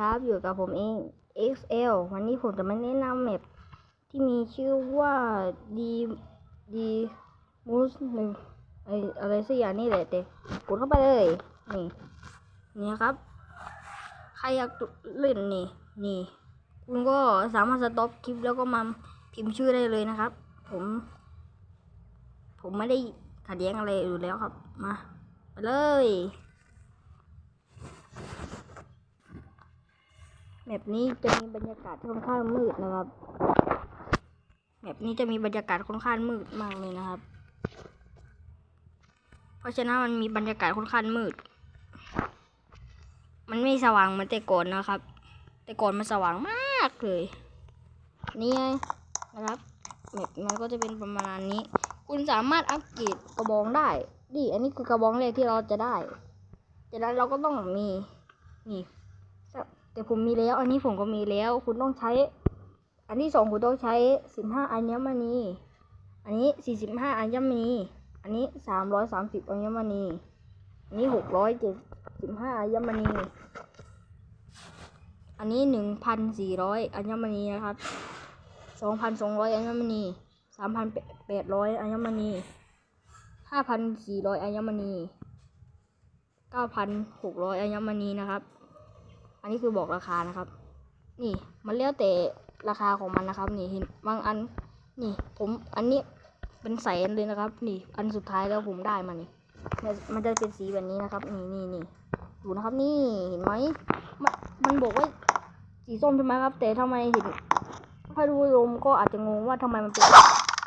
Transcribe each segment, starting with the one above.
ครับอยู่กับผมเอง XL วันนี้ผมจะมาแนะนำแมปที่มีชื่อว่าดีดีมูสหนึ่งอะไรสักอย่างนี่แหละแต่กดเข้าไปเลย นี่ นี่ครับ ใครอยากเล่นนี่ นี่ คุณก็สามารถสต็อปคลิปแล้วก็มาพิมพ์ชื่อได้เลยนะครับ ผม ผมไม่ได้ขัดแย้งอะไรอยู่แล้วครับ มา ไปเลย แมปนี้จะมีบรรยากาศค่อนข้างมืดนะครับแมปนี้จะมีบรรยากาศค่อนข้างมืดมากเลยนะครับ เพราะฉะนั้นมันมีบรรยากาศค่อนข้างมืด มันไม่สว่างเหมือนแต่ก่อนนะครับ แต่ก่อนมันสว่างมากเลย นี่ไงนะครับแมปมันก็จะเป็นประมาณนี้ คุณสามารถอัปเกรดกระบองได้ดิอันนี้คือกระบองแรกที่เราจะได้จากนั้นเราก็ต้องมีนี่ แต่ผมมีแล้ว อันนี้ผมก็มีแล้ว คุณต้องใช้ อันที่สองคุณต้องใช้สิบห้าอัญมณี อันนี้สี่สิบห้าอัญมณี อันนี้สามร้อยสามสิบอัญมณี อันนี้หกร้อยเจ็ดสิบห้าอัญมณี อันนี้หนึ่งพันสี่ร้อยอัญมณีนะครับสองพันสองร้อยอัญมณีสามพันแปดร้อยอัญมณีห้าพันสี่ร้อยอัญมณีเก้าพันหกร้อยอัญมณีนะครับ อันนี้คือบอกราคานะครับ นี่มันแล้วแต่ราคาของมันนะครับ นี่เห็นบางอัน นี่ ผมอันนี้เป็นแสนเลยนะครับ นี่ อันสุดท้ายแล้วผมได้มานี่มันมันจะเป็นสีแบบนี้นะครับ นี่นี่นี่ดูนะครับ นี่เห็นไหมมันมันบอกว่าสีส้มใช่ไหมครับ แต่ทำไมเห็นถ้าดูลมก็อาจจะงงว่าทำไมมันเป็น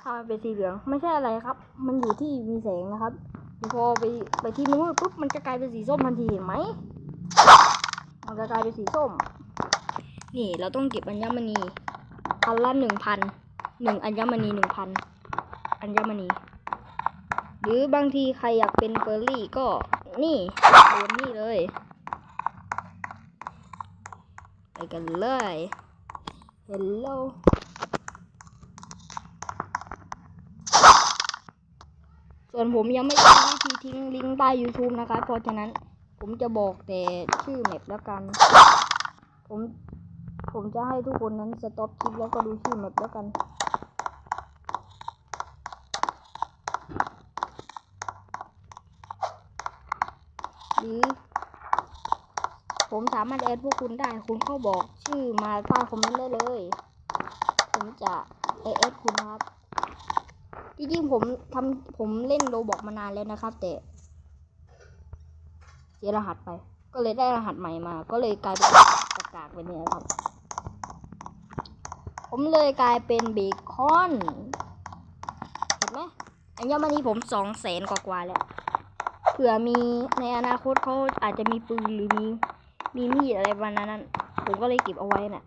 ทำไมเป็นสีเหลือง ไม่ใช่อะไรครับ มันอยู่ที่มีแสงนะครับพอไปไปที่นู้นปุ๊บมันจะกลายเป็นสีส้มทันทีเห็นไหม มันจะกลายเป็นสีส้ม นี่เราต้องเก็บอัญมณีอันละหนึ่งพันหนึ่งอัญมณีหนึ่งพันอัญมณี หรือบางทีใครอยากเป็นเฟอร์รี่ก็นี่โดนนี่เลย ไปกันเลย Hello ส่วนผมยังไม่รู้วิธีทิ้งลิงก์ใต้ YouTube นะคะเพราะฉะนั้น ผมจะบอกแต่ชื่อแมปแล้วกัน ผม ผมจะให้ทุกคนนั้นสต็อปคลิปแล้วก็ดูชื่อแมปแล้วกันหรือผมสามารถแอดพวกคุณได้ คุณเข้าบอกชื่อมาใต้คอมเมนต์ได้เลย ผมจะไปแอดคุณครับ จริงๆผมทำผมเล่นโรบอกมานานแล้วนะครับ แต่ สียรหัสไป ก็เลยได้รหัสใหม่มา ก็เลยกลายเป็นกากไปเนี่ยครับ ผมเลยกลายเป็นเบคอนเห็นไหมอันยมณีผมสองแสนกว่าๆแล้วเผื่อมีในอนาคตเขาอาจจะมีปืนหรือมีมีมีดอะไรประมาณนั้น ผมก็เลยเก็บเอาไว้น่ะ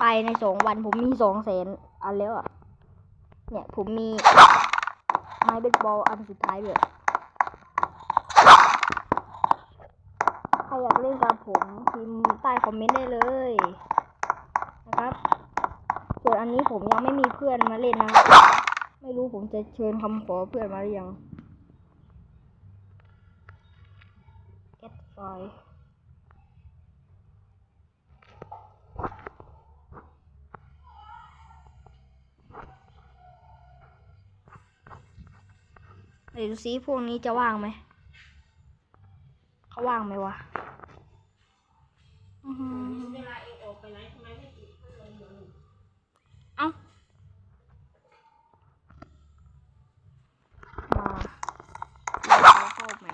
ภายในสองวันผมมีสองแสนอันแล้วอะ เนี่ยผมมีไม้เบสบอลอันสุดท้ายด้วย ใค รอยากเล่นกับผมพิมพ์ใต้คอมเมนต์ได้เลยนะครับ ส่วนอันนี้ผมยังไม่มีเพื่อนมาเล่นนะ ไม่รู้ผมจะเชิญคำขอเพื่อนมาหรือยัง get file เดี๋ยวดูซิพวกนี้จะว่างไหม เขาว่างไหมวะ อื้อหือเอ้ามาเราเข้าใหม่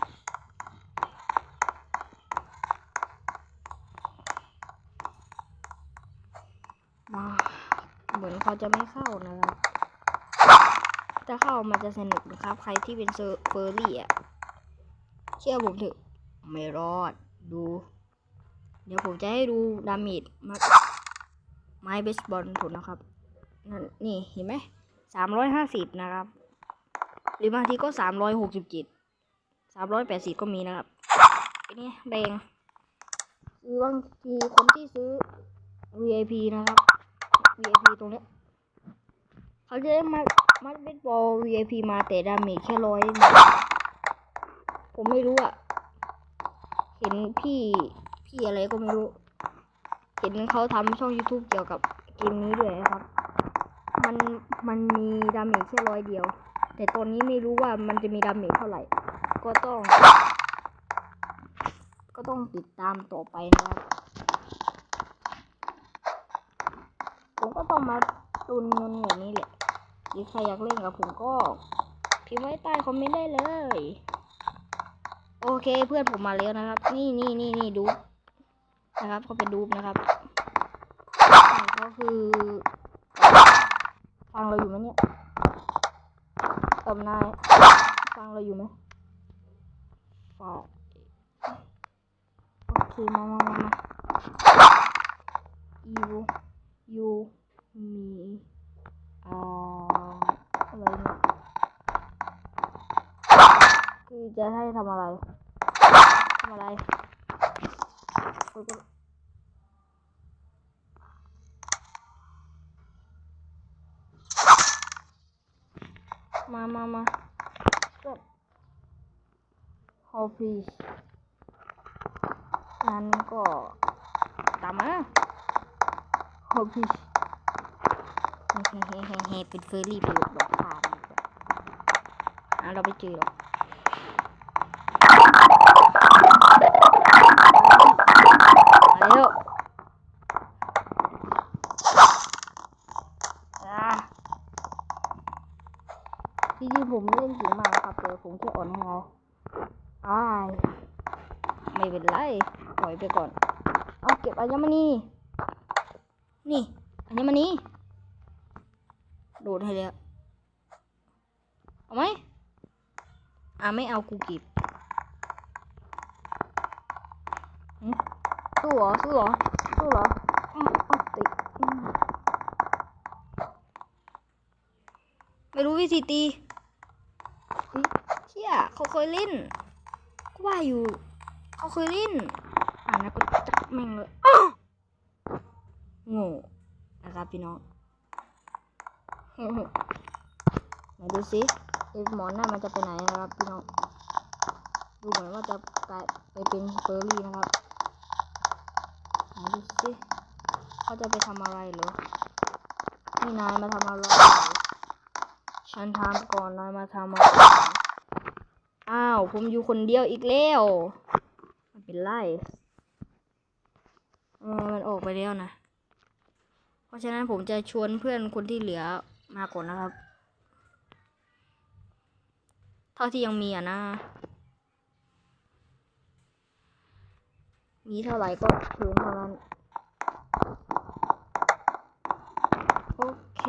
มาเหมือนเขาจะไม่เข้านะครับถ้าเข้ามันจะสนุกนะครับ ใครที่เป็นเซอร์เฟอร์รี่อะ เชื่อผมเถอะไม่รอดดู ดี๋ยวผมจะให้ดูดาเมจมาไม้เบสบอลผมนะครับนั่นนี่เห็นไหมสามร้อยห้าสิบนะครับ หรือบางทีก็สามร้อยหกสิบเจ็ดสามร้อยแปดสิบก็มีนะครับอันนี้แดงคือบางทีคนที่ซื้อ VIP นะครับ VIP ตรงเนี้ยเขาจะได้มามัดเบสบอล VIP มาแต่ดาเมจแค่ร้อยผมไม่รู้อะเห็นพี่ พี่อะไรก็ไม่รู้ เห็นเขาทำช่อง YouTube เกี่ยวกับเกมนี้ด้วยนะครับ มันมันมีดาเมจแค่ร้อยเดียว แต่ตอนนี้ไม่รู้ว่ามันจะมีดาเมจเท่าไหร่ ก็ต้อง ก็ต้องติดตามต่อไปนะครับผมก็ต้องมาตุนเงินแบบนี้แหละหรือใครอยากเล่นกับผมก็พิมพ์ไว้ใต้คอมเมนต์ได้เลย โอเคเพื่อนผมมาแล้วนะครับ นี่นี่นี่นี่ดู นะครับเขาเป็นดูปนะครับนี่เขาคือฟังเราอยู่ไหมเนี่ยตบนายฟังเราอยู่ไหมฟังโอเคมามามามา you you me อ่าอะไรเนี่ยคือจะให้ทำอะไรทำอะไรกด มามามาก็ฮอลพีงั้นก็ตามมาฮอพีเฮ้เฮ้เฮ้เฮ้เฮ้เป็นเฟอร์รี่ไปหลบดอกทานดีกว่าอะเราไปเจอหรอกมาเร็วอะจริงๆผมเล่นเก่งมากนะครับแต่ผมแค่อ่อนให้เขาอ้ายไม่เป็นไรปล่อยไปก่อน เอาเก็บอัญมณี นี่ อั นนี้มานี่โดดให้แล้ว เอาไหมอ่าไม่เอากูเกิบสู้เหรอ สู้เหรอ สู้เหรออ้าวอ้าวติดไม่รู้วิธีตีเชี่ยเขาเคยเล่นก็ว่าอยู่ เขาเคยเล่น อ่านะก็จับแม่งเลยโง่ นะครับพี่น้องไหนดูสิไอ้หมอนนั่นมันจะไปไหนนะครับพี่น้อง ดูเหมือนว่าจะกลายไปเป็นเฟอร์รี่นะครับไหนดูสิเขาจะไปทำอะไรหรอนี่นายมาทำอะไร ฉันถามก่อนนายมาทำอะไรอ้าว ผมอยู่คนเดียวอีกแล้วมันเป็นไรเออมันออกไปแล้วนะ ราะฉะนั้นผมจะชวนเพื่อนคนที่เหลือมาก่อนนะครับ เท่าที่ยังมีอะนะ มีเท่าไหร่ก็คืนเท่านั้น โอเค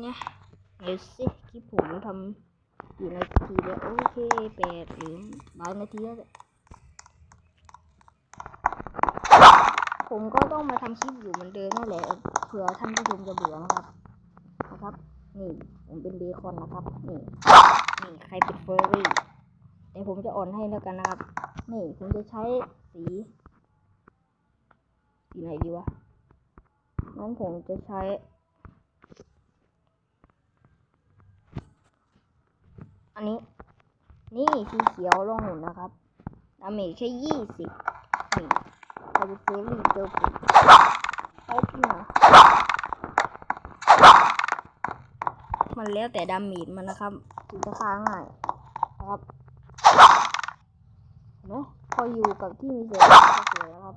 เนี่ยเดี๋ยวสิคลิปผมทำอยู่นาทีแล้วโอเคแปดหรือหลายนาทีแล้วแหละผมก็ต้องมาทำคลิปอยู่เหมือนเดิมนั่นแหละ เผื่อท่านผู้ชมจะเบื่อนะครับ นะครับ นี่ผมเป็นเบคอนนะครับ นี่ นี่ใครเป็นเฟอร์รี่ แต่ผมจะอ่อนให้แล้วกันนะครับ นี่ผมจะใช้สี สีไหนดีวะงั้นผมจะใช้อันนี้นี่สีเขียวลงหุ่นนะครับดาเมจแค่ยี่สิบนี่ใครเป็นเฟอร์รี่เจอผม มามันแล้วแต่ดาเมจมันนะครับถึงจะฆ่าง่ายนะครับเนไหมพออยู่กับที่มีเสียงก็สวยนะครับ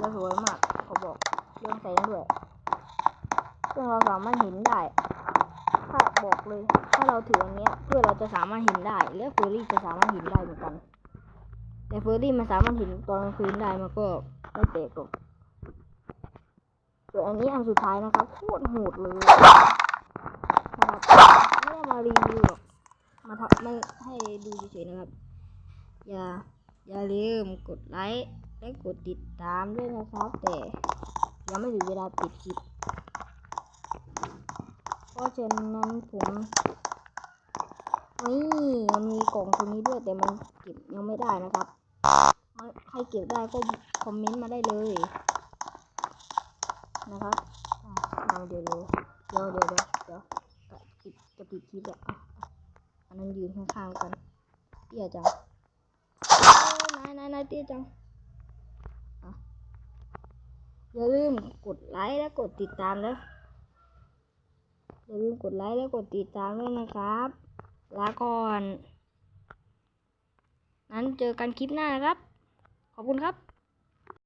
จะสวยมากเขาบอกเรื่องแสงด้วยซึ่งเราสามารถเห็นได้ ถ้าบอกเลย ถ้าเราถืออันเนี้ยเพื่อเราจะสามารถเห็นได้ และเฟอรี่จะสามารถเห็นได้เหมือนกัน แต่เฟอร์รี่มันสามารถเห็นตอนกลางคืนได้มันก็ไม่แปลกหรอกส่วนอันนี้อันสุดท้ายนะครับโคตรโหดเลยนะครับไม่ได้มารีวิวหรอกมาทำไม่ให้ดูเฉยๆนะครับ อย่าอย่าลืมกดไลค์และกดติดตามด้วยนะครับ แต่ยังไม่ถึงเวลาปิดคลิปเพราะฉะนั้นผมนี่มันมีกล่องตัวนี้ด้วยแต่มันเก็บยังไม่ได้นะครับ ใครเก็บได้ก็คอมเมนต์มาได้เลย นะครับอะเอาเดี๋ยวเดี๋ยวเดี๋ยวเดี๋ยวเดี๋ยวเดี๋ยวปิดจะปิดคลิปแล้วอันนั้นยืนข้างๆกันเตี้ยจังนายนายนายเตี้ยจังอะอย่าลืมกดไลค์และกดติดตามแล้วอย่าลืมกดไลค์และกดติดตามด้วยนะครับลาก่อน นั้นเจอกันคลิปหน้านะครับ ขอบคุณครับ